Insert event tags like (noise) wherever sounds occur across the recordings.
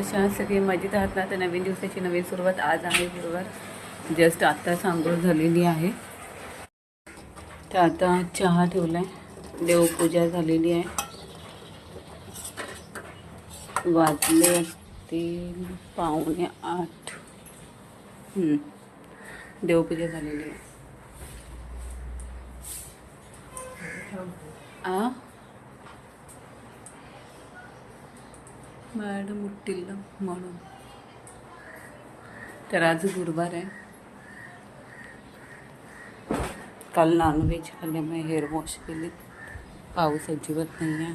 नमस्कार मंडळी सगळी मजेत आहात ना? तर नवीन दिवसाची नवीन सुरुवात आज आहे बरोबर जस्ट आत्ता सांगोळ झालेली आहे. तर आता चहा ठेवला आहे देवपूजा झालेली आहे. वाजले असतील पावणे आठ. देवपूजा झालेली आहे. आ? मॅडम उठतील ना म्हणून. तर आज गुरुवार आहे. काल नॉनव्हेज खाल्ल्यामुळे हेअर वॉश केले पाऊस अजिबात नाही आहे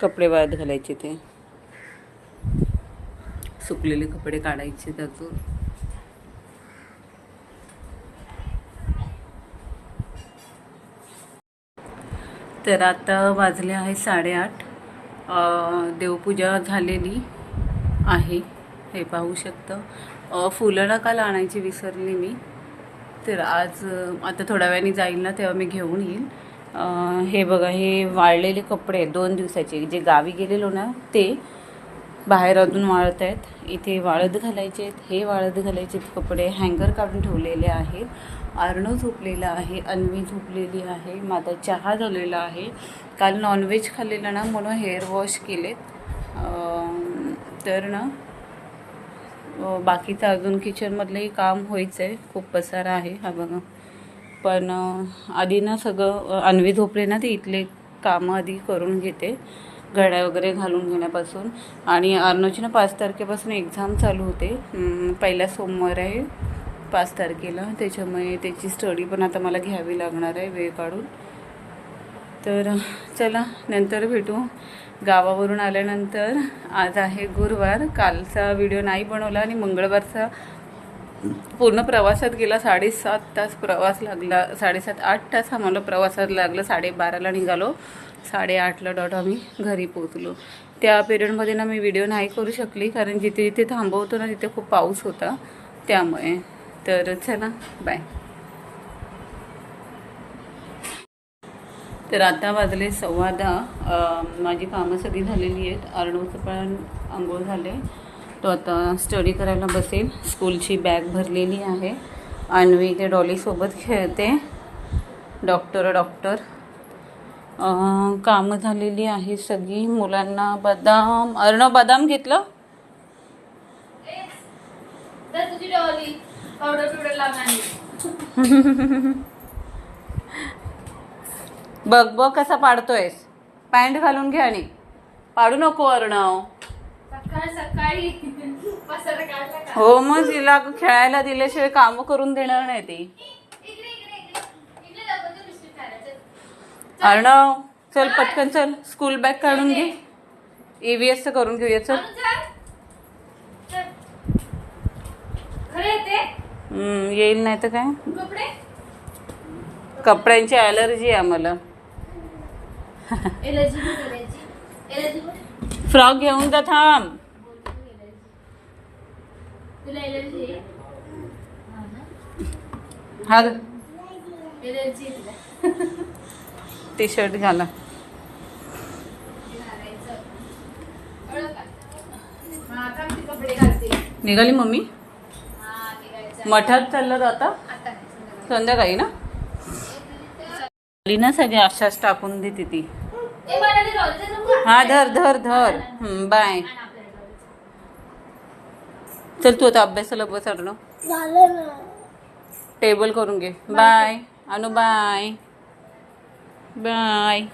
कपडे वाळत घालायचे ते. सुकलेले कपडे काढायचे त्यातून तर आता वाजले आहे साडेआठ. देवपूजा झालेली आहे हे पाहू शकतं. फुलं ना काल आणायची विसरली मी. तर आज आता थोड्या वेळाने जाईल ना तेव्हा मी घेऊन येईल. हे बघा हे वाळलेले कपडे दोन दिवसाचे. जे गावी गेलेलो ना ते बाहेर अजून वाळत आहेत. इथे वाळत घालायचे आहेत. हे वाळत घालायचे कपडे हँगर काढून ठेवलेले आहेत. आर्णव झोपलेला आहे. अन्वी झोपलेली आहे. माझा चहा झालेला आहे. काल नॉनव्हेज खाल्लेलं ना म्हणून हेअर वॉश केलेत. तर ना बाकीचं अजून किचनमधलंही काम व्हायचं आहे खूप पसारा आहे. हा बघा. पण आधी ना सगळं अन्वी झोपले ना ते इथले कामं आधी करून घेते. घड्या वगैरे घालून घेण्यापासून. आणि अर्नोची ना पाच तारखेपासून एक्झाम चालू होते. पहिला सोमवार आहे पाच तारखेला. त्याच्यामुळे त्याची स्टडी पण आता मला घ्यावी लागणार आहे वेळ काढून. तर चला नंतर भेटू. गावावरून आल्यानंतर आज आहे गुरुवार. कालचा व्हिडिओ नाही बनवला आणि मंगळवारचा पूर्ण प्रवासात गेला. साडेसात तास प्रवास लागला. साडेसात आठ तास आम्हाला प्रवासात लागला. साडेबाराला निघालो. साडेआठला डॉट आम्ही घरी पोचलो त्या पिरियडमध्ये ना मी व्हिडिओ नाही करू शकली कारण जिथे जिथे थांबवतो ना तिथे खूप पाऊस होता. त्यामुळे. तर चला बाय तर आता वाजले सव्वा दहा. माझी कामं सगळी झालेली आहेत. अर्णवचं पण आंघोळ झाले तो आता स्टडी करायला बसेल. स्कूलची बॅग भरलेली आहे. अन्वी ते डॉलीसोबत खेळते. डॉक्टर डॉक्टर कामं झालेली आहे सगळी. मुलांना बदाम अर्णव बदाम घेतलं? बघ बघ कसा पाडतोयस. पॅन्ट घालून घे आणि. पाडू नको अर्णव का हो मग तिला खेळायला दिल्याशिवाय कामं करून देणार नाही ती. अर्णव चल पटकन चल. स्कूल बॅग काढून घे. ईव्हीएस करून घेऊया चल. येईल नाही तर काय? कपडे? कपड्यांची ॲलर्जी आहे आम्हाला. फ्रॉक घेऊन जा थांब. हा (laughs) टी शर्ट घाला. निघाली मम्मी? मठात चाललं आता? संध्याकाळी. ना? ना सगळे अशाच टाकून देते ती. हा धर धर धर. बाय. चल तू आता अभ्यासाला बस टेबल करून घे. बाय. अनु बाय. बाय?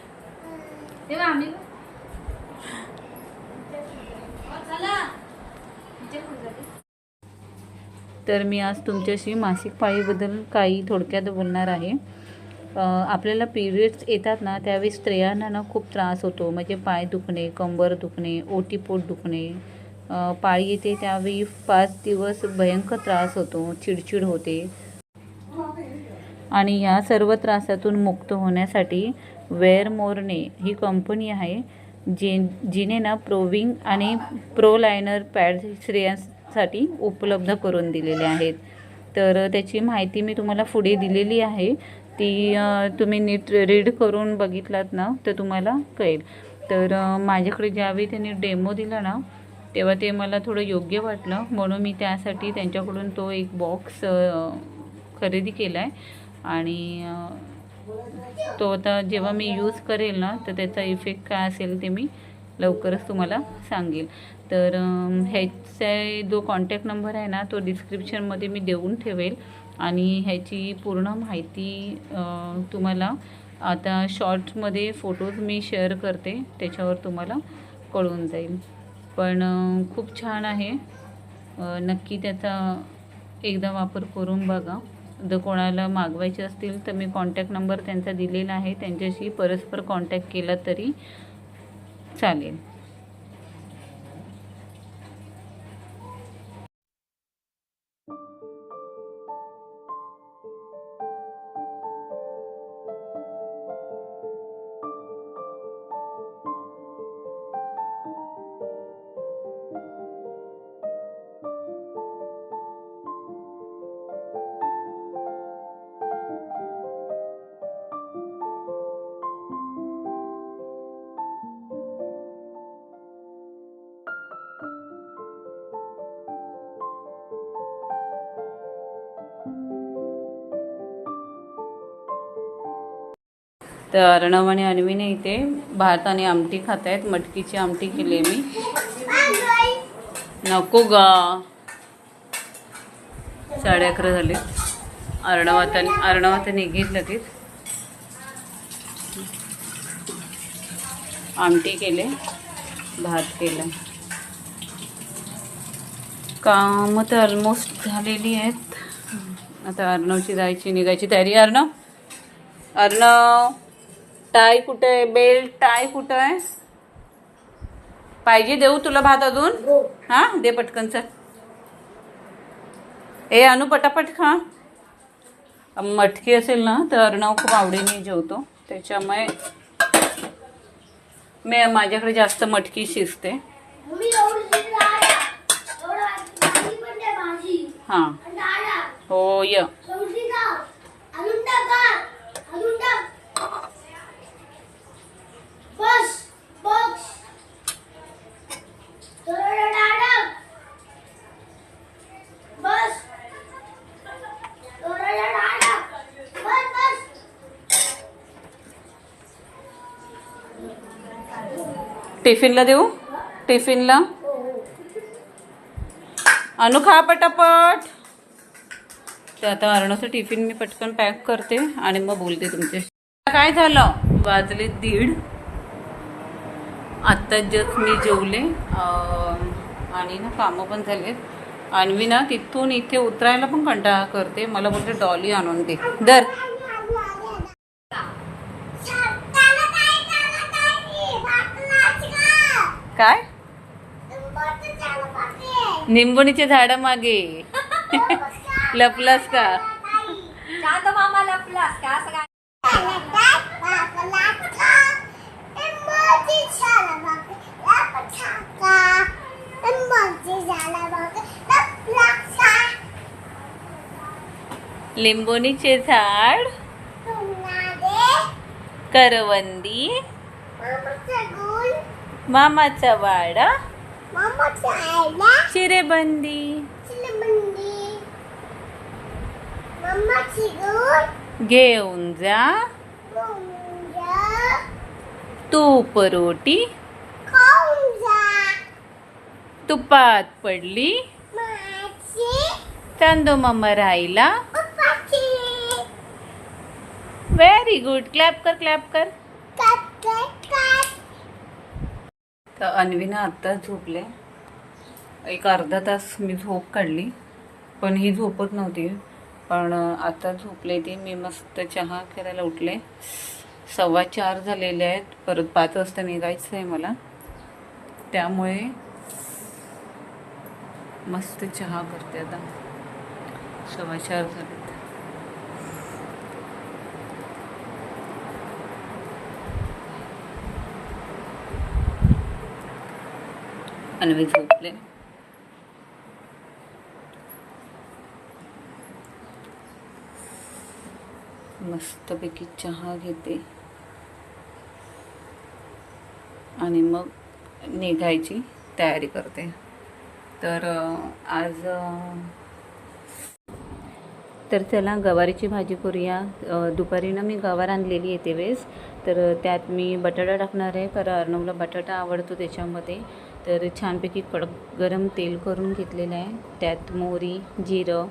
तर मी आज तुमच्याशी मासिक पाळीबद्दल काही थोडक्यात बोलणार आहे. आपल्याला पिरियड्स येतात ना त्यावेळी स्त्रियांना ना खूप त्रास होतो. म्हणजे पाय दुखणे कंबर दुखणे ओटीपोट दुखणे. पाळी येते त्यावेळी पाच दिवस भयंकर त्रास होतो चिडचिड होते. आणि या सर्व त्रासातून मुक्त होण्यासाठी वेअर मोरने ही कंपनी आहे जे जिने ना प्रोविंग आणि प्रो लायनर पॅड स्त्रियांसाठी उपलब्ध करून दिलेले आहेत. तर त्याची माहिती मी तुम्हाला पुढे दिलेली आहे. ती तुम्ही नीट रीड करून बघितलात ना तर तुम्हाला कळेल. तर माझ्याकडे ज्यावेळी त्यांनी डेमो दिला ना तेव्हा ते मला थोडं योग्य वाटलं. म्हणून मी त्यासाठी त्यांच्याकडून तो एक बॉक्स खरेदी केला आहे आणि तो आता जेव्हा मी यूज करेल ना तर त्याचा इफेक्ट काय असेल ते मी लवकरच तुम्हाला सांगेल. तर ह्याचा जो कॉन्टॅक्ट नंबर आहे ना तो डिस्क्रिप्शनमध्ये मी देऊन ठेवेल. आणि ह्याची पूर्ण माहिती तुम्हाला आता शॉर्ट्समध्ये फोटोज मी शेअर करते त्याच्यावर तुम्हाला कळून जाईल. पण खूप छान आहे. नक्की त्याचा एकदा वापर करून बघा. जर कोणाला मागवायचे असतील तर मी कॉन्टॅक्ट नंबर त्यांचा दिलेला आहे. त्यांच्याशी परस्पर कॉन्टॅक्ट केला तरी चालेल. तर अर्णव आणि अन्वीने इथे भात आणि आमटी खात आहेत. मटकीची आमटी केली मी. नको गा. साडे अकरा झाले अर्णव आता अर्णव आता लगेच आमटी केले. भात केला. काम तर ऑलमोस्ट झालेली आहेत. आता अर्णवची जायची निघायची तयारी. अर्णव? अर्णव? टाय कुठे आहे? बेल्ट टाय कुठं आहे? पाहिजे देऊ तुला भात अजून? हा. दे पटकन चल. ए अनु पटापट खा. मटकी असेल ना तर अर्णव खूप आवडीने जेवतो. त्याच्यामुळे मी माझ्याकडे जास्त मटकी शिजते. हां. हो य एवढी का अजून टाक अजून टाक बस बस थोडं डाळ बस थोडं डाळ बस बस टिफिनला देऊ? टिफिनला? अनु खा पटापट. तर आता अर्णाचं टिफिन मी पटकन पॅक करते आणि मग बोलते तुमच्याशी. काय झालं? वाजले दीड. आत्ताच जस्ट मी जेवले. आणि ना कामं पण झालेत आणि मी ना तिथून इथे उतरायला पण कंटाळा करते. मला बोलते डॉली आणून दे. दर काय? निंबुणीचे झाड मागे. (laughs) लपलास का? शांत मामा लपलास का? असं काय? लिंबोणीचे झाड. करवंदी. मामाचा वाडा. चिरेबंदी. घेऊन जा. तूप रोटी तुपात पडली. चांदो मामा राहिला. व्हेरी गुड क्लॅप कर क्लॅप कर. तर अन्वीनं आत्ता झोपले. एक अर्धा तास मी झोप काढली पण ही झोपत नव्हती. पण आता झोपले ती. मी मस्त चहा करायला उठले. सव्वा चार झालेले आहेत. परत पाच वाजता निघायचं आहे मला. त्यामुळे मस्त चहा करते आता. सव्वा चार झालेत. अन्वी झोपले. मस्तपैकी चहा घेते. आणि मग निघायची तयारी करते. तर आज तर चला गवारीची भाजी करूया. दुपारी ना मी गवार आणलेली येते वेळेस. तर त्यात मी बटाटा टाकणार आहे. कारण अर्णवला बटाटा आवडतो त्याच्यामध्ये. तर छानपैकी कडक गरम तेल करून घेतलेलं आहे. त्यात मोहरी जिरं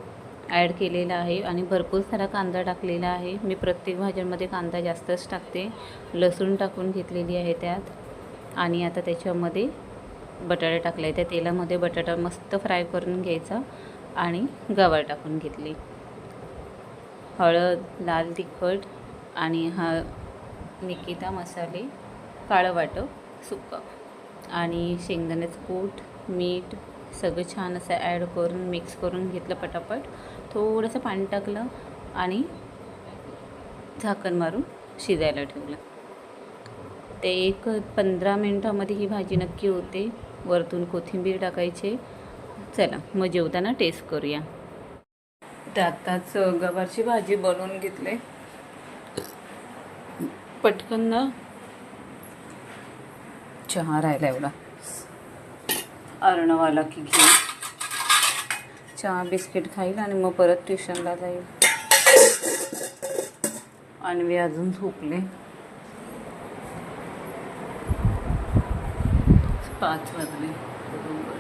ॲड केलेलं आहे आणि भरपूर सारा कांदा टाकलेला आहे. मी प्रत्येक भाज्यांमध्ये कांदा जास्तच टाकते. लसूण टाकून घेतलेली आहे त्यात. आणि आता त्याच्यामध्ये बटाटा टाकला आहे त्या तेलामध्ये बटाटा मस्त फ्राय करून घ्यायचा आणि गवार टाकून घेतली. हळद लाल तिखट आणि हा निकिता मसाले काळं वाटं सुक्का आणि शेंगदाण्याचं कूट मीठ सगळं छान असं ॲड करून मिक्स करून घेतलं पटापट. थोडंसं पाणी टाकलं आणि झाकण मारून शिजायला ठेवलं. ते एक पंधरा मिनटामध्ये ही भाजी नक्की होते. वरतून कोथिंबीर टाकायचे. चला मग जेवताना टेस्ट करूया. तर आत्ताच गवारची भाजी बनवून घेतले. पटकन ना चहा राहिला एवढा. अर्णवाला की घेऊ चहा बिस्किट खाईल आणि मग परत ट्युशनला जाईल. आणि अजून झोपले. पाच वाजले. बरोबर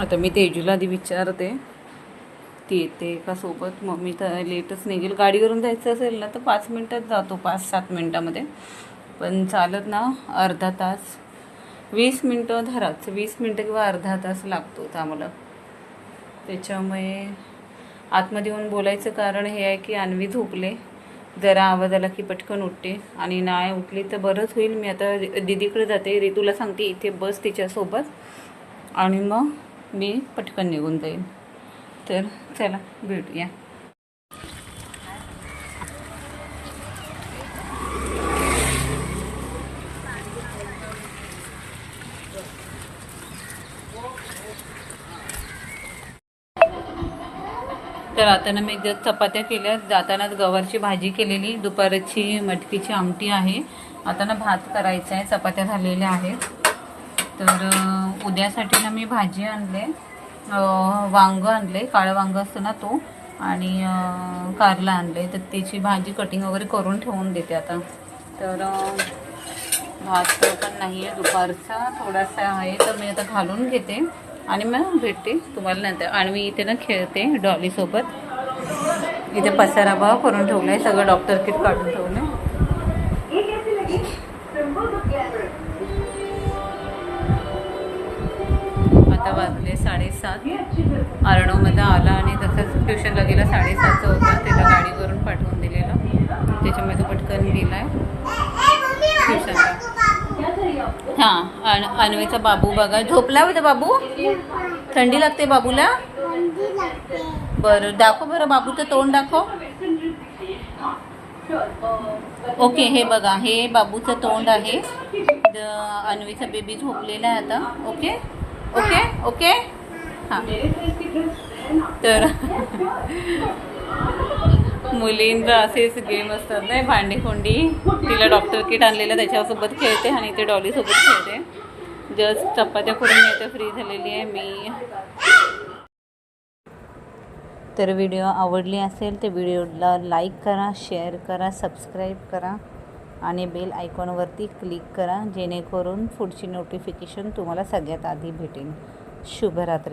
आता मी तेजूला आधी विचारते. ती येते का सोबत मग मी तर लेटच निघेल. गाडीवरून जायचं असेल ना तर पाच मिनटात जातो पाच सात मिनटामध्ये. पण चालत ना अर्धा तास. वीस मिनटं धराच. वीस मिनटं किंवा अर्धा तास लागतोच आम्हाला. त्याच्यामुळे आतमध्ये येऊन बोलायचं कारण हे आहे की अन्वी झोपले. जरा आवाज आला की पटकन उठते. आणि नाही उठली तर बरंच होईल. मी आता दिदीकडे जाते. रितूला सांगते इथे बस तिच्यासोबत. आणि मग मी पटकन निघून जाईल तर चला भेटूया. तर आता ना मी जर चपात्या केल्या. जातानाच गवारची भाजी केलेली. दुपारची मटकीची आमटी आहे. आता ना भात करायचा आहे. चपात्या झालेल्या आहेत. तर उद्यासाठी ना मी भाजी आणले. वांगं आणले काळं वांगं असतं ना तो आणि कारला आणले तर त्याची भाजी कटिंग वगैरे करून ठेवून देते आता. तर भात पण नाही आहे दुपारचा थोडासा आहे तर मी आता घालून घेते आणि मग भेटते तुम्हाला नंतर. आणि मी इथे ना खेळते डॉलीसोबत. इथे पसारा भाव करून ठेवला आहे सगळं डॉक्टर किट काढून ठेवलं. आता वाजले साडेसात. अर्णवमध्ये आला आणि तसंच ट्युशनला गेला साडेसातचं होतं. त्याला गाडीवरून पाठवून दिलेलं. त्याच्यामुळे तो पटकन गेला आहे ट्युशनला. हां अन अन्वेचा बाबू बघा. झोपला होता बाबू? थंडी लागते बाबूला? बरं दाखव बरं बाबूचं तोंड दाखव. ओके हे बघा. हे बाबूचं तोंड आहे. द- अन्वीचा बेबी झोपलेला आहे आता. ओके? ओके? ओके? हां. तर मुलींचा असेच गेम असतात नाही भांडीकुंडी तिला डॉक्टर किट आणलेलं त्याच्यासोबत खेळते आणि ते डॉलीसोबत खेळते. जस्ट चपात्या करून मी आता फ्री झालेली आहे मी. तर व्हिडिओ आवडली असेल तर व्हिडिओला लाईक करा शेअर करा सबस्क्राईब करा. आणि बेल आयकॉनवरती क्लिक करा जेणेकरून पुढची नोटिफिकेशन तुम्हाला सगळ्यात आधी भेटेल. शुभरात्री.